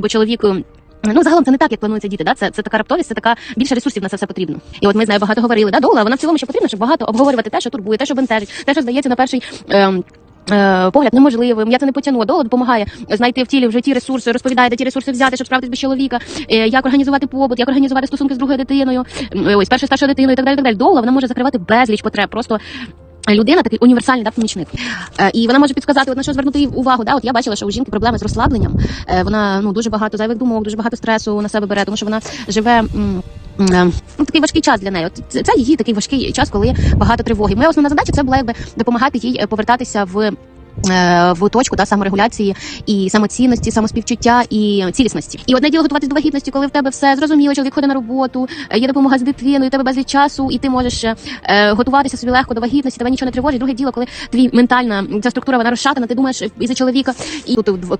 Бо чоловік. Ну, загалом це не так, як планується діти. Да? Це, це така раптовість, це така більше ресурсів на це все потрібно. І от ми з нею багато говорили. Да, довго, вона в цілому ще потрібно, щоб багато обговорювати те, що турбує, те, що бентежить, те, що здається на перший. ем, е, Погляд неможливим, я це не потягну. Дола допомагає знайти в тілі вже ті ресурси, розповідає, де ті ресурси взяти, щоб справитись без чоловіка, е, як організувати побут, як організувати стосунки з другою дитиною, ой, першою старшою дитиною і так далі. Так далі. Дола вона може закривати безліч потреб. Просто людина такий універсальний да, помічник. Е, і вона може підказати, от на що звернути увагу. Да? От я бачила, що у жінки проблеми з розслабленням. Е, вона ну дуже багато зайвих думок, дуже багато стресу на себе бере, тому що вона живе. м, Ну, такий важкий час для неї. От це, це її такий важкий час, коли багато тривоги. Моя основна задача це була якби допомагати їй е, повертатися в. Е, В точку та саморегуляції і самоцінності, самоспівчуття і цілісності. І одне діло готуватись до вагітності, коли в тебе все зрозуміло, чоловік ходить на роботу, е, є допомога з дитиною, у тебе безліч часу, і ти можеш е, готуватися собі легко до вагітності, тебе нічого не тривожить. Друге діло, коли твій ментальна ця структура вона розшатана, ти думаєш і за чоловіка, і тут в